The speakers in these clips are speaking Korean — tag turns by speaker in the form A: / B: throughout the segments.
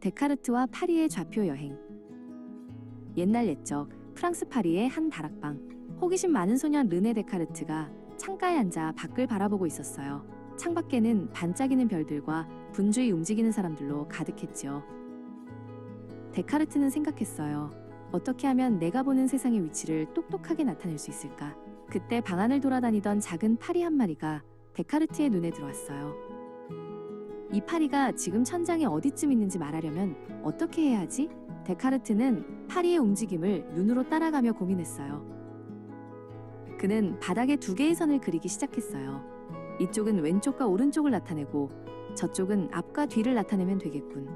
A: 데카르트와 파리의 좌표 여행. 옛날 옛적 프랑스 파리의 한 다락방. 호기심 많은 소년 르네 데카르트가 창가에 앉아 밖을 바라보고 있었어요. 창밖에는 반짝이는 별들과 분주히 움직이는 사람들로 가득했지요. 데카르트는 생각했어요. 어떻게 하면 내가 보는 세상의 위치를 똑똑하게 나타낼 수 있을까? 그때 방 안을 돌아다니던 작은 파리 한 마리가 데카르트의 눈에 들어왔어요. 이 파리가 지금 천장에 어디쯤 있는지 말하려면 어떻게 해야 하지? 데카르트는 파리의 움직임을 눈으로 따라가며 고민했어요. 그는 바닥에 두 개의 선을 그리기 시작했어요. 이쪽은 왼쪽과 오른쪽을 나타내고 저쪽은 앞과 뒤를 나타내면 되겠군.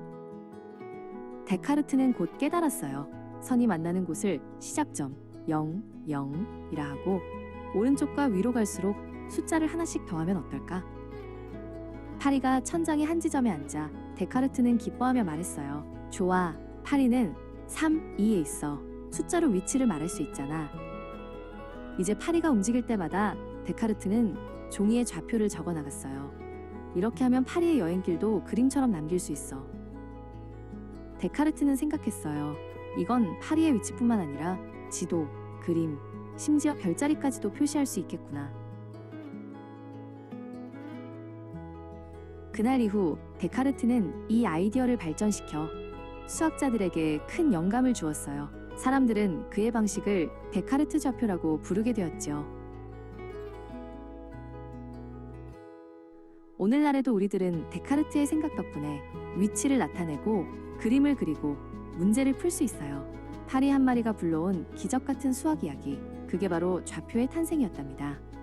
A: 데카르트는 곧 깨달았어요. 선이 만나는 곳을 시작점 0, 0이라 하고 오른쪽과 위로 갈수록 숫자를 하나씩 더하면 어떨까? 파리가 천장의 한 지점에 앉아 데카르트는 기뻐하며 말했어요. 좋아, 파리는 3, 2에 있어. 숫자로 위치를 말할 수 있잖아. 이제 파리가 움직일 때마다 데카르트는 종이에 좌표를 적어 나갔어요. 이렇게 하면 파리의 여행길도 그림처럼 남길 수 있어. 데카르트는 생각했어요. 이건 파리의 위치뿐만 아니라 지도, 그림, 심지어 별자리까지도 표시할 수 있겠구나. 그날 이후 데카르트는 이 아이디어를 발전시켜 수학자들에게 큰 영감을 주었어요. 사람들은 그의 방식을 데카르트 좌표라고 부르게 되었죠. 오늘날에도 우리들은 데카르트의 생각 덕분에 위치를 나타내고 그림을 그리고 문제를 풀 수 있어요. 파리 한 마리가 불러온 기적 같은 수학 이야기. 그게 바로 좌표의 탄생이었답니다.